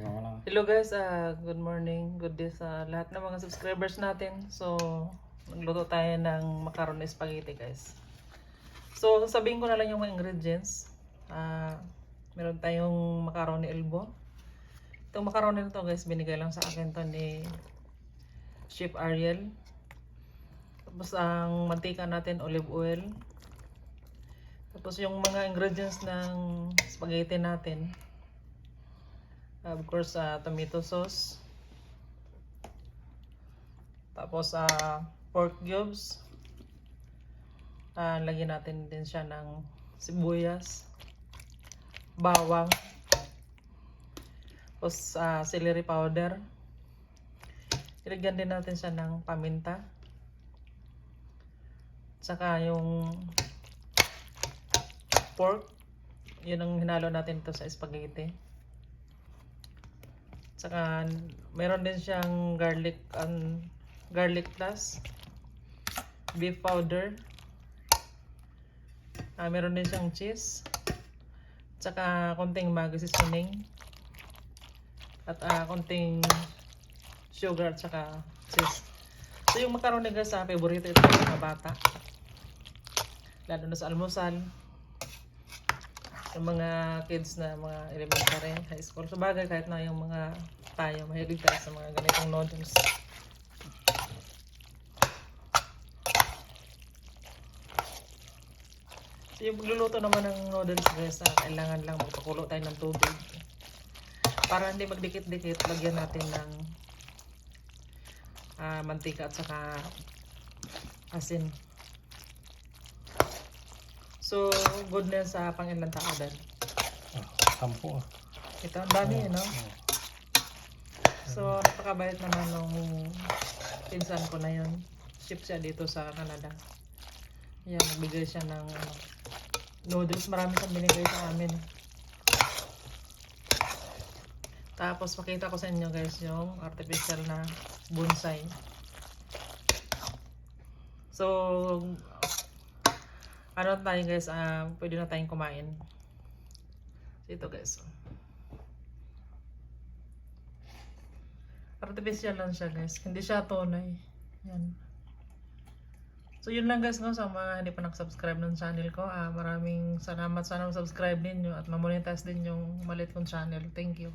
Hello guys, ah, good morning, good day sa lahat ng mga subscribers natin. So, nagluto tayo ng macaroni spaghetti guys. So, sabihin ko na lang yung mga ingredients. Ah, meron tayong macaroni elbow. Itong macaroni na to guys, binigay lang sa akin to ni Chef Ariel. Tapos ang mantika natin, olive oil. Tapos yung mga ingredients ng spaghetti natin, Of course, uh, tomato sauce. Tapos, uh, pork cubes. Uh, lagyan natin din siya ng sibuyas. Bawang. Tapos, uh, celery powder. Ilagyan din natin siya ng paminta. Tsaka yung pork. Yun ang hinalo natin ito sa spaghetti. Saka meron din siyang garlic um, garlic plus beef powder. Ah, meron din siyang cheese. Saka konting Maggi seasoning. At ah, konting sugar at saka cheese. So yung macaroni guys, sa favorito ito ng mga bata. Lalo na sa almusal. Yung mga kids na mga elementary, high school. So bagay kahit na yung mga tayo, mahilig tayo sa mga ganitong noodles. So yung pagluluto naman ng noodles guys, ah, kailangan lang magpakulo tayo ng tubig. Para hindi magdikit-dikit, lagyan natin ng ah, mantika at saka asin. So, good na sa pangilang tao dad. Ah, sampo ah. Ito, ang dami no? So, napakabait naman nung pinsan ko na yun. Ship siya dito sa Canada. Yan, nagbigay siya ng ano, noodles. Marami siyang binigay sa amin. Tapos, makita ko sa inyo guys yung artificial na bonsai. So, ano tayo guys, ah, pwede na tayong kumain. Ito guys. Artificial lang siya guys. Hindi siya tunay. Yan. So yun lang guys no sa mga hindi pa nag-subscribe ng channel ko. Ah, maraming salamat sana subscribe ninyo at ma-monetize din yung maliit kong channel. Thank you.